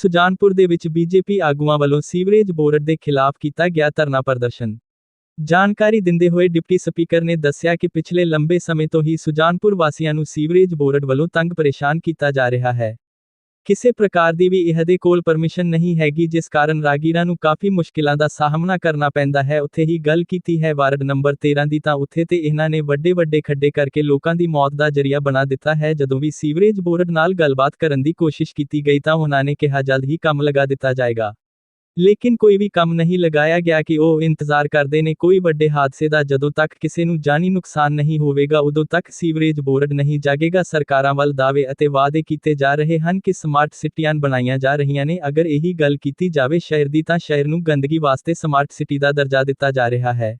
ਸੁਜਾਨਪੁਰ ਦੇ ਵਿੱਚ ਬੀਜੇਪੀ ਆਗੂਆਂ ਵੱਲੋਂ ਸੀਵਰੇਜ ਬੋਰਡ ਦੇ ਖਿਲਾਫ ਕੀਤਾ ਗਿਆ ਧਰਨਾ ਪ੍ਰਦਰਸ਼ਨ। ਜਾਣਕਾਰੀ ਦਿੰਦੇ ਹੋਏ ਡਿਪਟੀ ਸਪੀਕਰ ਨੇ ਦੱਸਿਆ ਕਿ ਪਿਛਲੇ ਲੰਬੇ ਸਮੇਂ ਤੋਂ ਹੀ ਸੁਜਾਨਪੁਰ ਵਾਸੀਆਂ ਨੂੰ ਸੀਵਰੇਜ ਬੋਰਡ ਵੱਲੋਂ ਤੰਗ ਪਰੇਸ਼ਾਨ ਕੀਤਾ ਜਾ ਰਿਹਾ ਹੈ। ਕਿਸੇ ਪ੍ਰਕਾਰ ਦੀ ਵੀ ਇਹਦੇ ਕੋਲ ਪਰਮਿਸ਼ਨ ਨਹੀਂ ਹੈਗੀ ਜਿਸ ਕਾਰਨ ਰਾਗੀਰਾਂ ਨੂੰ ਕਾਫੀ ਮੁਸ਼ਕਿਲਾਂ ਦਾ ਸਾਹਮਣਾ ਕਰਨਾ ਪੈਂਦਾ ਹੈ। ਉੱਥੇ ਹੀ ਗੱਲ ਕੀਤੀ ਹੈ ਵਾਰਡ ਨੰਬਰ 13 ਦੀ ਤਾਂ ਉੱਥੇ ਤੇ ਇਹਨਾਂ ਨੇ ਵੱਡੇ ਵੱਡੇ ਖੱਡੇ ਕਰਕੇ ਲੋਕਾਂ ਦੀ ਮੌਤ ਦਾ ਜਰੀਆ ਬਣਾ ਦਿੱਤਾ ਹੈ। ਜਦੋਂ ਵੀ ਸੀਵਰੇਜ ਬੋਰਡ ਨਾਲ ਗੱਲਬਾਤ ਕਰਨ ਦੀ ਕੋਸ਼ਿਸ਼ ਕੀਤੀ ਗਈ ਤਾਂ ਉਹਨਾਂ ਨੇ ਕਿਹਾ, ਜਲਦ ਹੀ ਕੰਮ ਲਗਾ ਦਿੱਤਾ ਜਾਏਗਾ। ਲੇਕਿਨ ਕੋਈ ਵੀ ਕੰਮ ਨਹੀਂ ਲਗਾਇਆ ਗਿਆ ਕਿ ਉਹ ਇੰਤਜ਼ਾਰ ਕਰਦੇ ਨੇ, ਕੋਈ ਵੱਡੇ ਹਾਦਸੇ ਦਾ ਜਦੋਂ ਤੱਕ ਕਿਸੇ ਨੂੰ ਜਾਨੀ ਨੁਕਸਾਨ ਨਹੀਂ ਹੋਵੇਗਾ, ਉਦੋਂ ਤੱਕ ਸੀਵਰੇਜ ਬੋਰਡ ਨਹੀਂ ਜਾਗੇਗਾ। ਸਰਕਾਰਾਂ ਵੱਲ ਦਾਅਵੇ ਅਤੇ ਵਾਅਦੇ ਕੀਤੇ ਜਾ ਰਹੇ ਹਨ ਕਿ ਸਮਾਰਟ ਸਿਟੀਆਂ ਬਣਾਈਆਂ ਜਾ ਰਹੀਆਂ ਨੇ। ਅਗਰ ਇਹੀ ਗੱਲ ਕੀਤੀ ਜਾਵੇ, ਸ਼ਹਿਰ ਦੀ ਤਾਂ ਸ਼ਹਿਰ ਨੂੰ ਗੰਦਗੀ ਵਾਸਤੇ ਸਮਾਰਟ ਸਿਟੀ ਦਾ ਦਰਜਾ ਦਿੱਤਾ ਜਾ ਰਿਹਾ ਹੈ।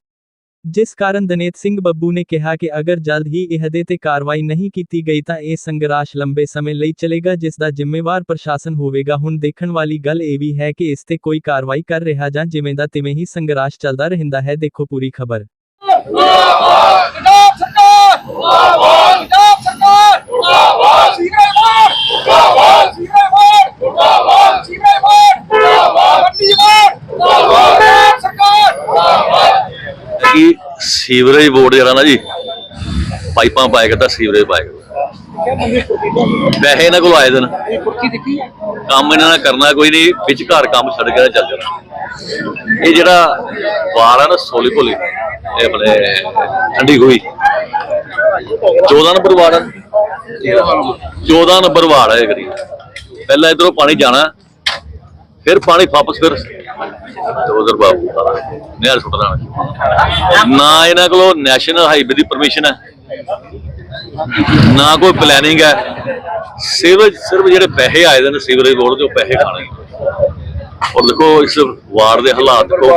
ਜਿਸ ਕਾਰਨ ਦਨੇਤ ਸਿੰਘ ਬੱਬੂ ਨੇ ਕਿਹਾ ਕਿ ਅਗਰ ਜਲਦ ਹੀ ਇਹਦੇ ਤੇ ਕਾਰਵਾਈ ਨਹੀਂ ਕੀਤੀ ਗਈ ਤਾਂ ਇਹ ਸੰਘਰਸ਼ ਲੰਬੇ ਸਮੇਂ ਲਈ ਚੱਲੇਗਾ, ਜਿਸ ਦਾ ਜ਼ਿੰਮੇਵਾਰ ਪ੍ਰਸ਼ਾਸਨ ਹੋਵੇਗਾ। ਹੁਣ ਦੇਖਣ ਵਾਲੀ ਗੱਲ ਇਹ ਵੀ ਹੈ ਕਿ ਇਸ ਤੇ ਕੋਈ ਕਾਰਵਾਈ ਕਰ ਰਿਹਾ ਜਾਂ ਜਿਵੇਂ ਦਾ ਤਿਵੇਂ ਹੀ ਸੰਘਰਸ਼ ਚੱਲਦਾ ਰਹਿੰਦਾ ਹੈ, ਦੇਖੋ ਪੂਰੀ ਖਬਰ ਪੰਜਾਬ ਸਰਕਾਰ ਮੁਰਦਾਬਾਦ ਪੰਜਾਬ ਸਰਕਾਰ ਮੁਰਦਾਬਾਦ ਸੀਰੇ ਮਾਰ ਮੁਰਦਾਬਾਦ ਸੀਰੇ ਮਾਰ ਮੁਰਦਾਬਾਦ ਸੀਰੇ ਮਾਰ ਮੁਰਦਾਬਾਦ ਵੱਡੀ ਮਾਰ ਮੁਰਦਾਬਾਦ ਪੰਜਾਬ ਸਰਕਾਰ ਮੁਰਦਾਬਾਦ ਕਿ ਸੀਵਰੇਜ ਬੋਰਡ ਜਿਹੜਾ ਨਾ ਜੀ। ਪਾਈਪਾਂ ਪਾਇਆ ਕਰਦਾ ਸੀਵਰੇਜ ਪਾਇਆ ਕਰਦਾ ਪੈਸੇ ਇਹਨਾਂ ਕੋਲ ਆਏ ਦਿਨ। ਕੰਮ ਇਹਨਾਂ ਨੇ ਕਰਨਾ ਕੋਈ ਨਹੀਂ ਵਿੱਚ ਘਰ ਕੰਮ ਛੱਡ ਕੇ ਚੱਲ ਜਾਣਾ। ਇਹ ਜਿਹੜਾ ਵਾਰ ਆ ਨਾ ਸੋਲੀ ਭੋਲੀ ਇਹ ਆਪਣੇ ਠੰਡੀ ਗੋਈ 14 ਨੰਬਰ ਵਾਰ ਆ। 14 ਨੰਬਰ ਵਾਰ ਹੈ ਕਰੀ। ਪਹਿਲਾਂ ਇਧਰੋਂ ਪਾਣੀ ਜਾਣਾ। ਫਿਰ ਪਾਣੀ ਵਾਪਸ ਫਿਰ ਉਧਰ ਬਾਬੂ ਨਹਿਰ ਸੁੱਟਣਾ ਨਾ ਇਹਨਾਂ ਕੋਲ ਨੈਸ਼ਨਲ ਹਾਈਵੇ ਦੀ ਪਰਮਿਸ਼ਨ ਹੈ। ਨਾ ਕੋਈ ਪਲੈਨਿੰਗ ਹੈ। ਸਿਰਫ ਸਿਰਫ ਜਿਹੜੇ ਪੈਸੇ ਆਏ ਦੇ ਨੇ ਸੀਵਰੇਜ ਬੋਰਡ ਦੇ ਉਹ ਪੈਸੇ ਖਾਣੇ ਔਰ ਦੇਖੋ ਇਸ ਵਾਰਡ ਦੇ ਹਾਲਾਤ ਦੇਖੋ।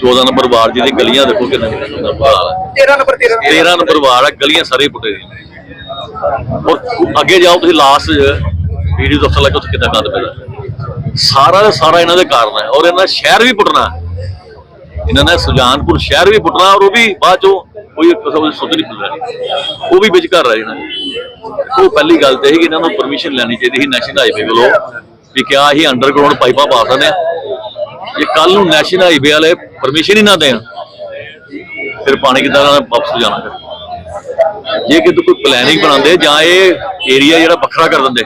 14 ਨੰਬਰ ਵਾਰਡ ਜਿਹਦੀ ਗਲੀਆਂ ਦੇਖੋ ਕਿੰਨਾ ਕਿੰਨਾ ਬੁਰਾ ਹਾਲ ਹੈ 13 ਨੰਬਰ 13 13 ਨੰਬਰ ਵਾਰਡ ਹੈ ਗਲੀਆਂ ਸਾਰੇ ਪੁੱਟੇ ਦੀਆਂ ਔਰ ਅੱਗੇ ਜਾਓ ਤੁਸੀਂ ਲਾਸਟ ਵੀਡੀਓ ਦਫਤਰ ਲੱਗੇ ਉੱਥੇ ਕਿੰਨਾ ਗੰਦ ਪਿਆ। ਸਾਰਾ ਦਾ ਸਾਰਾ ਇਹਨਾਂ ਦੇ ਕਾਰਨ ਹੈ ਔਰ ਇਹਨਾਂ ਸ਼ਹਿਰ ਵੀ ਪੁੱਟਣਾ ਇਹਨਾਂ ਨੇ ਸੁਜਾਨਪੁਰ ਸ਼ਹਿਰ ਵੀ ਪੁੱਟਣਾ ਔਰ ਉਹ ਵੀ ਬਾਅਦ ਚੋਂ ਕੋਈ ਕਿਸੇ ਨੂੰ ਸੁਧ ਨਹੀਂ ਪੁੱਟਣਾ ਉਹ ਵੀ ਵਿੱਚ ਘਰ ਰਹਿ ਜਾਣਾ। ਉਹ ਪਹਿਲੀ ਗੱਲ ਤੇ ਇਹ ਕਿ ਇਹਨਾਂ ਨੂੰ ਪਰਮਿਸ਼ਨ ਲੈਣੀ ਚਾਹੀਦੀ ਸੀ ਨੈਸ਼ਨਲ ਹਾਈਵੇ ਕੋਲੋਂ ਵੀ ਕਿਆ ਅਸੀਂ ਅੰਡਰਗਰਾਉਂਡ ਪਾਈਪਾਂ ਪਾ ਸਕਦੇ ਆ ਜੇ ਕੱਲ ਨੂੰ ਨੈਸ਼ਨਲ ਹਾਈਵੇ ਵਾਲੇ ਪਰਮਿਸ਼ਨ ਹੀ ਨਾ ਦੇਣ, ਫਿਰ ਪਾਣੀ ਕਿੱਦਾਂ ਨਾਲ ਵਾਪਸ ਜਾਣਾ ਫਿਰ? ਜੇ ਕਿ ਕੋਈ ਪਲੈਨਿੰਗ ਬਣਾਉਂਦੇ ਜਾਂ ਇਹ ਏਰੀਆ ਜਿਹੜਾ ਵੱਖਰਾ ਕਰ ਦਿੰਦੇ,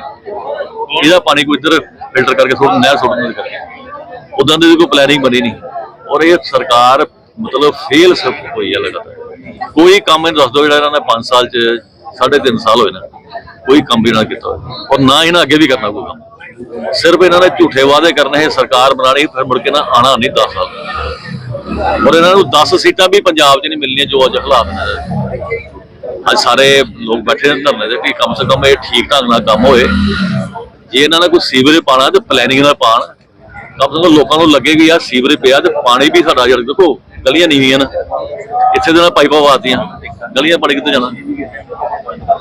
ਇਹਦਾ ਪਾਣੀ ਕੋਈ ਇੱਧਰ ਫਿਲਟਰ ਕਰਕੇ ਸੁੱਟ ਨਹਿਰ ਸੁੱਟ ਦਿੰਦੇ ਕਰਕੇ। ਉਦਾਂ ਦੀ ਕੋਈ ਪਲੈਨਿੰਗ ਬਣੀ ਨਹੀਂ। ਔਰ ਇਹ ਸਰਕਾਰ ਮਤਲਬ ਫੇਲ ਸਭ ਹੋਈ ਹੈ ਲਗਾਤਾਰ। ਕੋਈ ਕੰਮ ਨਹੀਂ ਦੱਸ ਦੋ ਜਿਹੜਾ ਇਹਨਾਂ ਨੇ 5 ਸਾਲ ਚ 3.5 ਸਾਲ ਹੋਏ ਨੇ। ਕੋਈ ਕੰਮ ਵੀ ਨਾ ਕੀਤਾ ਔਰ ਨਾ ਇਹਨਾਂ ਅੱਗੇ ਵੀ ਕਰਨਾ ਕੋਈ ਕੰਮ। ਸਿਰਫ ਇਹਨਾਂ ਨੇ ਝੂਠੇ ਵਾਅਦੇ ਕਰਨੇ ਹੈ ਸਰਕਾਰ ਬਣਾਣੀ ਫਿਰ ਮੁੜ ਕੇ ਨਾ ਆਣਾ ਨਹੀਂ 10 ਸਾਲ। ਔਰ ਇਹਨਾਂ ਨੂੰ 10 ਸੀਟਾਂ ਵੀ ਪੰਜਾਬ 'ਚ ਨਹੀਂ ਮਿਲਣੀਆਂ ਜੋ ਅੱਜ ਹਾਲਾਤ ਨੇ। ਅੱਜ ਸਾਰੇ ਲੋਕ ਬੈਠੇ ਨੇ ਧਰਨੇ ਤੇ ਕਿ ਕਮ ਸੇ ਕਮ ਇਹ ਠੀਕ ਢੰਗ ਨਾਲ ਕੰਮ ਹੋਏ। ਜੇ ਇਹਨਾਂ ਨੇ ਕੋਈ ਸੀਵਰੇਜ ਪਾਣਾ ਤੇ ਪਲੈਨਿੰਗ ਨਾਲ ਪਾਣ ਕਮ ਸੇ ਕਮ ਲੋਕਾਂ ਨੂੰ ਲੱਗੇ ਕਿ ਯਾਰ ਸੀਵਰੇਜ ਪਿਆ ਤੇ ਪਾਣੀ ਵੀ ਸਾਡਾ ਯਾਰ ਦੇਖੋ, ਗਲੀਆਂ ਨੀਵੀਆਂ ਨੇ। ਇੱਥੇ ਦੇ ਨਾਲ ਪਾਈਪਾਂ ਵਾਤੀਆਂ ਗਲੀਆਂ ਪਾਣੀ ਕਿੱਥੇ ਜਾਣਾ?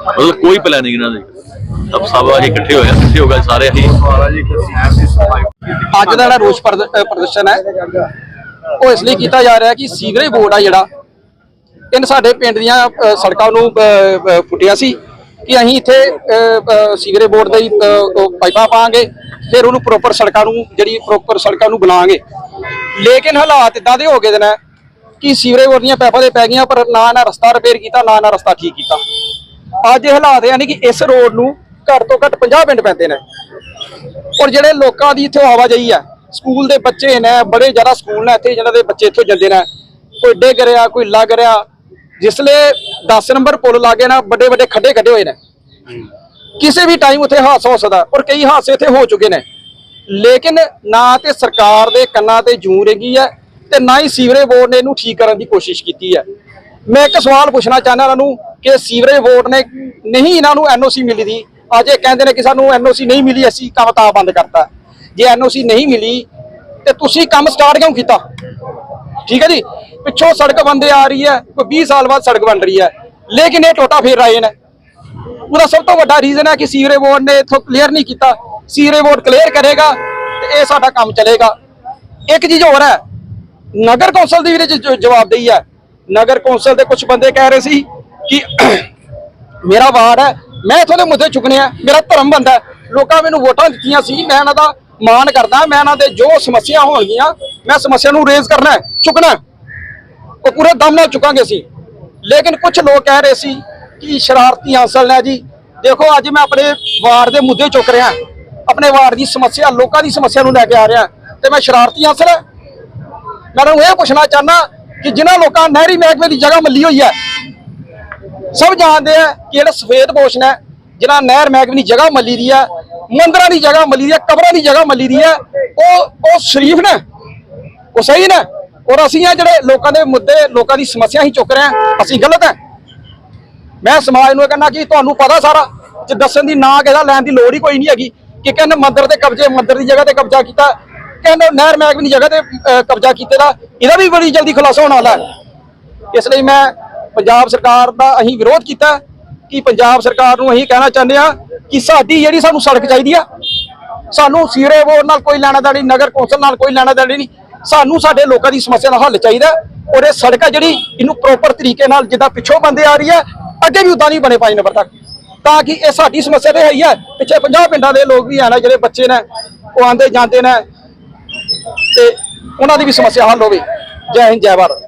ਮਤਲਬ ਕੋਈ ਪਲੈਨਿੰਗ ਇਹਨਾਂ ਦੀ। ਸਭ ਸਭ ਅਸੀਂ ਇਕੱਠੇ ਹੋਏ ਇਕੱਠੇ ਹੋ ਗਏ ਸਾਰੇ ਅਸੀਂ। ਅੱਜ ਦਾ ਜਿਹੜਾ ਰੋਸ ਪ੍ਰਦਰਸ਼ਨ ਹੈ, ਉਹ ਇਸ ਲਈ ਕੀਤਾ ਜਾ ਰਿਹਾ ਕਿ ਸੀਵਰੇਜ ਬੋਰਡ ਆ ਜਿਹੜਾ, ਇਹਨ ਸਾਡੇ ਪਿੰਡ ਦੀਆਂ ਸੜਕਾਂ ਨੂੰ ਫੁੱਟਿਆ ਸੀ। ਕਿ ਅਸੀਂ ਇੱਥੇ ਸੀਵਰੇਜ ਬੋਰਡ ਦੇ ਪਾਈਪਾਂ ਪਾਵਾਂਗੇ, ਫਿਰ ਉਹਨੂੰ ਪ੍ਰੋਪਰ ਸੜਕਾਂ ਨੂੰ, ਜਿਹੜੀ ਪ੍ਰੋਪਰ ਸੜਕਾਂ ਨੂੰ ਬਣਾਵਾਂਗੇ। ਲੇਕਿਨ ਹਾਲਾਤ ਇਦਾਂ ਦੇ ਹੋ ਗਏ ਦੇ ਨੇ ਕਿ ਸੀਵਰੇਜ ਬੋਰਡ ਦੀਆਂ ਪਾਈਪਾਂ ਦੇ ਪੈ ਗਈਆਂ, ਪਰ ਨਾ ਨਾ ਰਸਤਾ ਰਿਪੇਅਰ ਕੀਤਾ, ਨਾ ਨਾ ਰਸਤਾ ਠੀਕ ਕੀਤਾ। ਅੱਜ ਇਹ ਹਾਲਾਤ ਯਾਨੀ ਕਿ ਇਸ ਰੋਡ ਨੂੰ ਘੱਟ ਤੋਂ ਘੱਟ 50 ਪਿੰਡ ਪੈਂਦੇ ਨੇ। ਔਰ ਜਿਹੜੇ ਲੋਕਾਂ ਦੀ ਇੱਥੇ ਆਵਾਜਾਈ ਹੈ ਸਕੂਲ ਦੇ ਬੱਚੇ ਨੇ, ਬੜੇ ਜ਼ਿਆਦਾ ਸਕੂਲ ਨੇ ਇੱਥੇ ਜਿਹਨਾਂ ਦੇ ਬੱਚੇ ਇੱਥੋਂ ਜਾਂਦੇ ਨੇ। ਕੋਈ ਡਿੱਗ ਰਿਹਾ, ਕੋਈ ਲੱਗ ਰਿਹਾ ਜਿਸਲੇ 10 ਨੰਬਰ ਪੁਲ ਲਾਗੇ ਨਾ, ਵੱਡੇ ਵੱਡੇ ਖੱਡੇ ਕੱਢੇ ਹੋਏ ਨੇ। ਕਿਸੇ ਵੀ ਟਾਈਮ ਉੱਥੇ ਹਾਦਸਾ ਹੋ ਸਕਦਾ, ਔਰ ਕਈ ਹਾਦਸੇ ਇੱਥੇ ਹੋ ਚੁੱਕੇ ਨੇ। ਲੇਕਿਨ ਨਾ ਤੇ ਸਰਕਾਰ ਦੇ ਕੰਨਾਂ ਤੇ ਜੂੰ ਰਹੀ ਹੈ, ਤੇ ਨਾ ਹੀ ਸੀਵਰੇਜ ਬੋਰਡ ਨੇ ਇਹਨੂੰ ਠੀਕ ਕਰਨ ਦੀ ਕੋਸ਼ਿਸ਼ ਕੀਤੀ ਹੈ। ਮੈਂ ਇੱਕ ਸਵਾਲ ਪੁੱਛਣਾ ਚਾਹੁੰਦਾ ਇਹਨਾਂ ਨੂੰ ਕਿ ਸੀਵਰੇਜ ਬੋਰਡ ਨੇ ਨਹੀਂ ਇਹਨਾਂ ਨੂੰ ਐਨਓਸੀ ਮਿਲੀ। ਦੀ ਅੱਜ ਇਹ ਕਹਿੰਦੇ ਨੇ ਕਿ ਸਾਨੂੰ ਐਨਓਸੀ ਨਹੀਂ ਮਿਲੀ, ਅਸੀਂ ਕੰਮ ਤਾਂ ਬੰਦ ਕਰਤਾ। ਜੇ ਐਨਓਸੀ ਨਹੀਂ ਮਿਲੀ, ਤੇ ਤੁਸੀਂ ਕੰਮ ਸਟਾਰਟ ਕਿਉਂ ਕੀਤਾ? ਠੀਕ ਹੈ ਜੀ? ਪਿੱਛੋਂ ਸੜਕ ਬੰਦੇ ਆ ਰਹੀ ਹੈ, ਕੋਈ 20 ਸਾਲ ਬਾਅਦ ਸੜਕ ਬਣ ਰਹੀ ਹੈ। ਲੇਕਿਨ ਇਹ ਟੋਟਾ ਫੇਰ ਆਏ ਨੇ। ਉਹਦਾ ਸਭ ਤੋਂ ਵੱਡਾ ਰੀਜ਼ਨ ਹੈ ਕਿ ਸੀਵਰੇਜ ਬੋਰਡ ਨੇ ਇਥੋਂ ਕਲੀਅਰ ਨਹੀਂ ਕੀਤਾ। ਸੀਵਰੇ ਬੋਰਡ ਕਲੀਅਰ ਕਰੇਗਾ ਤੇ ਇਹ ਸਾਡਾ ਕੰਮ ਚੱਲੇਗਾ। ਇੱਕ ਚੀਜ਼ ਹੋਰ ਹੈ, ਨਗਰ ਕੌਂਸਲ ਦੀ ਵੀ ਜਵਾਬਦੇਹੀ ਹੈ। ਨਗਰ ਕੌਂਸਲ ਦੇ ਕੁਝ ਬੰਦੇ ਕਹਿ ਰਹੇ ਸੀ ਕਿ ਮੇਰਾ ਵਾਰਡ ਹੈ, ਮੈਂ ਇਥੋਂ ਦੇ ਮੁੱਦੇ ਚੁੱਕਣੇ ਆ, ਮੇਰਾ ਧਰਮ ਬੰਦਾ ਲੋਕਾਂ ਮੈਨੂੰ ਵੋਟਾਂ ਦਿੱਤੀਆਂ ਸੀ, ਮੈਂ ਇਹਨਾਂ ਦਾ ਮਾਣ ਕਰਦਾ, ਮੈਂ ਇਹਨਾਂ ਦੇ ਜੋ ਸਮੱਸਿਆ ਹੋਣਗੀਆਂ ਮੈਂ ਸਮੱਸਿਆ ਨੂੰ ਰੇਜ਼ ਕਰਨਾ ਹੈ, ਚੁੱਕਣਾ ਉਹ ਪੂਰੇ ਦਮ ਨਾਲ ਚੁੱਕਾਂਗੇ ਸੀ ਲੇਕਿਨ ਕੁਝ ਲੋਕ ਕਹਿ ਰਹੇ ਸੀ ਕਿ ਸ਼ਰਾਰਤੀ ਹਾਸਲ ਨੇ ਜੀ। ਦੇਖੋ ਅੱਜ ਮੈਂ ਆਪਣੇ ਵਾਰਡ ਦੇ ਮੁੱਦੇ ਚੁੱਕ ਰਿਹਾ ਆਪਣੇ ਵਾਰਡ ਦੀ ਸਮੱਸਿਆ ਲੋਕਾਂ ਦੀ ਸਮੱਸਿਆ ਨੂੰ ਲੈ ਕੇ ਆ ਰਿਹਾ ਤੇ ਮੈਂ ਸ਼ਰਾਰਤੀ ਹਾਸਲ ਹੈ। ਮੈਂ ਤੁਹਾਨੂੰ ਇਹ ਪੁੱਛਣਾ ਚਾਹਨਾ ਕਿ ਜਿਨ੍ਹਾਂ ਲੋਕਾਂ ਨਹਿਰੀ ਮਹਿਕਮੇ ਦੀ ਜਗ੍ਹਾ ਮੱਲੀ ਹੋਈ ਹੈ ਸਭ ਜਾਣਦੇ ਆ ਕਿ ਜਿਹੜਾ ਸਫੇਦ ਪੋਸ਼ਣ ਹੈ ਜਿਨ੍ਹਾਂ ਨਹਿਰ ਮਹਿਕਮੇ ਦੀ ਜਗ੍ਹਾ ਮੱਲੀ ਦੀ ਹੈ ਮੰਦਰਾਂ ਦੀ ਜਗ੍ਹਾ ਮੱਲੀ ਦੀ ਹੈ ਕਬਰਾਂ ਦੀ ਜਗ੍ਹਾ ਮੱਲੀ ਦੀ ਹੈ ਉਹ ਉਹ ਸ਼ਰੀਫ ਨੇ। ਉਹ ਸਹੀ ਨੇ। ਔਰ ਅਸੀਂ ਆ ਜਿਹੜੇ ਲੋਕਾਂ ਦੇ ਮੁੱਦੇ, ਲੋਕਾਂ ਦੀ ਸਮੱਸਿਆ ਹੀ ਚੁੱਕ ਰਹੇ ਹਾਂ, ਅਸੀਂ ਗਲਤ ਹੈ। ਮੈਂ ਸਮਾਜ ਨੂੰ ਇਹ ਕਹਿੰਦਾ ਕਿ ਤੁਹਾਨੂੰ ਪਤਾ ਸਾਰਾ, ਜੇ ਦੱਸਣ ਦੀ ਨਾ ਕਿਹਦਾ ਲੈਣ ਦੀ ਲੋੜ ਹੀ ਕੋਈ ਨਹੀਂ ਹੈਗੀ। ਕਿ ਕਹਿੰਦੇ ਮੰਦਰ ਤੇ ਕਬਜ਼ੇ, ਮੰਦਰ ਦੀ ਜਗ੍ਹਾ ਤੇ ਕਬਜ਼ਾ ਕੀਤਾ, ਕਹਿੰਦੇ ਨਹਿਰ ਮਹਿਕਮੇ ਦੀ ਜਗ੍ਹਾ ਤੇ ਕਬਜ਼ਾ ਕੀਤੇ ਦਾ, ਇਹਦਾ ਵੀ ਬੜੀ ਜਲਦੀ ਖੁਲਾਸਾ ਹੋਣ ਵਾਲਾ ਇਸ ਲਈ ਮੈਂ ਪੰਜਾਬ ਸਰਕਾਰ ਦਾ ਅਸੀਂ ਵਿਰੋਧ ਕੀਤਾ ਕਿ ਪੰਜਾਬ ਸਰਕਾਰ ਨੂੰ ਅਸੀਂ ਕਹਿਣਾ ਚਾਹੁੰਦੇ ਆ ਕਿ ਸਾਡੀ ਜਿਹੜੀ ਸਾਨੂੰ ਸੜਕ ਚਾਹੀਦੀ ਆ, ਸਾਨੂੰ ਸੀਰੇ ਬੋਰਡ ਨਾਲ ਕੋਈ ਲੈਣਾ ਦੇਣੀ ਨਗਰ ਕੌਂਸਲ ਨਾਲ ਕੋਈ ਲੈਣਾ ਦੇਣੀ ਨਹੀਂ ਸਾਨੂੰ ਸਾਡੇ ਲੋਕਾਂ ਦੀ ਸਮੱਸਿਆ ਦਾ ਹੱਲ ਚਾਹੀਦਾ ਔਰ ਇਹ ਸੜਕ ਹੈ ਜਿਹੜੀ, ਇਹਨੂੰ ਪ੍ਰੋਪਰ ਤਰੀਕੇ ਨਾਲ ਜਿੱਦਾਂ ਪਿੱਛੋਂ ਬੰਦੇ ਆ ਰਹੀ ਹੈ, ਅੱਗੇ ਵੀ ਉਦਾਂ ਨਹੀਂ ਬਣੇ 5 ਨੰਬਰ ਤੱਕ। ਤਾਂ ਕਿ ਇਹ ਸਾਡੀ ਸਮੱਸਿਆ ਤੇ ਹੈ ਹੀ ਹੈ। ਪਿੱਛੇ 50 ਪਿੰਡਾਂ ਦੇ ਲੋਕ ਵੀ ਆ ਨਾ ਜਿਹੜੇ ਬੱਚੇ ਨੇ, ਉਹ ਆਂਦੇ ਜਾਂਦੇ ਨੇ, ਤੇ ਉਹਨਾਂ ਦੀ ਵੀ ਸਮੱਸਿਆ ਹੱਲ ਹੋਵੇ। ਜੈ ਹਿੰਦ, ਜੈ ਭਾਰਤ।